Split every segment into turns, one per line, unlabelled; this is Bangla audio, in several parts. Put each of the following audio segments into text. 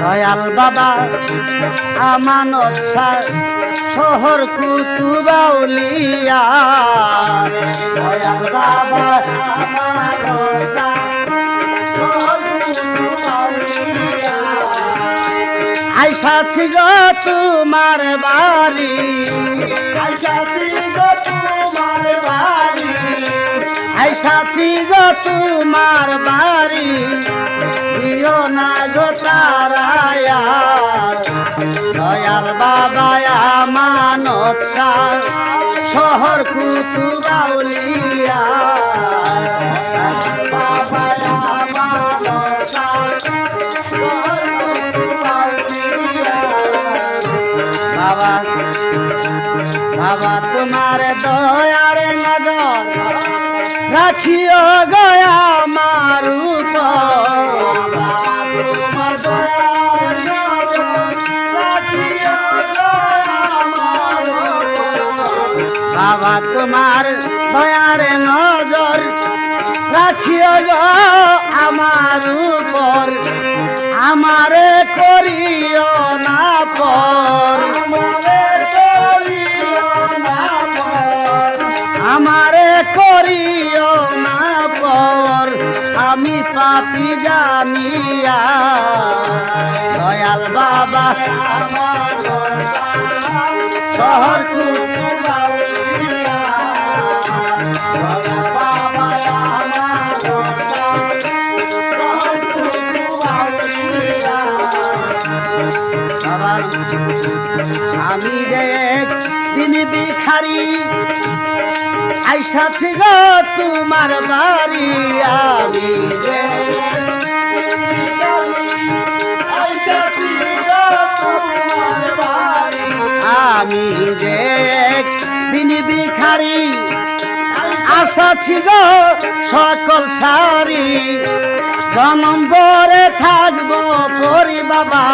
দয়াল বাবা, আমানত শাহ শহর কুতুবাউলিয়া দয়াল বাবা, আমানত শাহ আইসাছি গো তোমার বাড়ি। আইসাছি গো তোমার বাড়ি। আইসাছি গো তোমার বাড়ি। দিও না গো তারায়া দয়াল বাবা মানত শাহ শহর কুতুবাউলিয়া। বাবা বাবা তোমার নজর রাখিও গয়া আমার বাবা তোমার দয়ার নজর রাখিও গো আমার উপর। আমারে করিও না পর। পাপি জানিয়া দয়াল বাবা শহর আমি যে দিন বিখারি আইসাছি গো তোমার আসাছি গো সকল ছাড়ি। জনম ভরে থাকব পরি বাবা।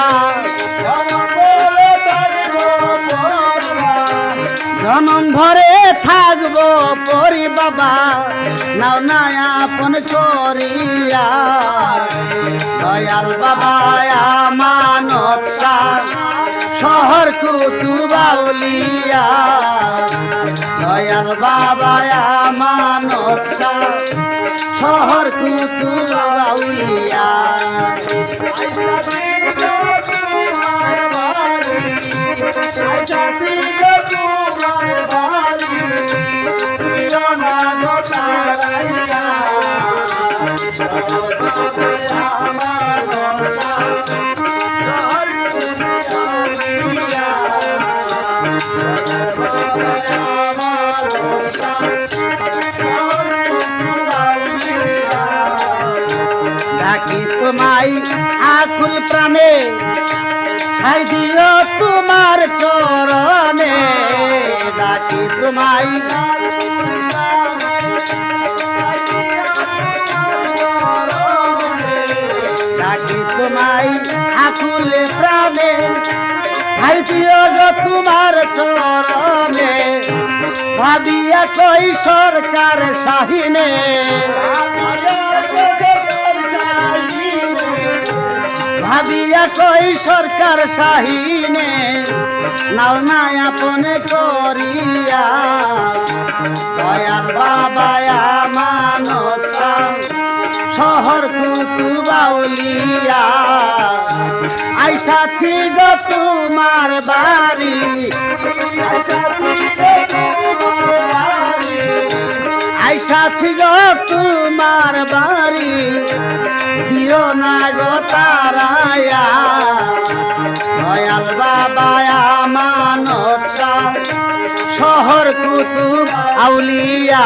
জনম ভরে থাকব পরি বাবা। নাও নাই আপন করিয়া। দয়াল বাবা শহর কুতুবাউলিয়া দয়াল বাবা মানত শাহ শহর কুতুবাউলিয়া ডাকি তোমায় আকুল প্রাণে খাই দিও তোমার চরণে। ডাকি তোমায় ডাকি তোমায় আকুল প্রাণে খাই দিও তোমার চরণে। ভাবিয়া কই সরকার শাহিনে? ভাবিয়া কই সরকার শাহিনে? নাও নাই আপনে করিয়া। দয়াল বাবা মানত শহর কুতুবাউলিয়া আইসাছি গো তোমার বাড়ি। আইসাছি গো তোমার বাড়ি। দিও না গো তারায়া। দয়াল বাবা মানসা শহর কুতুব আউলিয়া।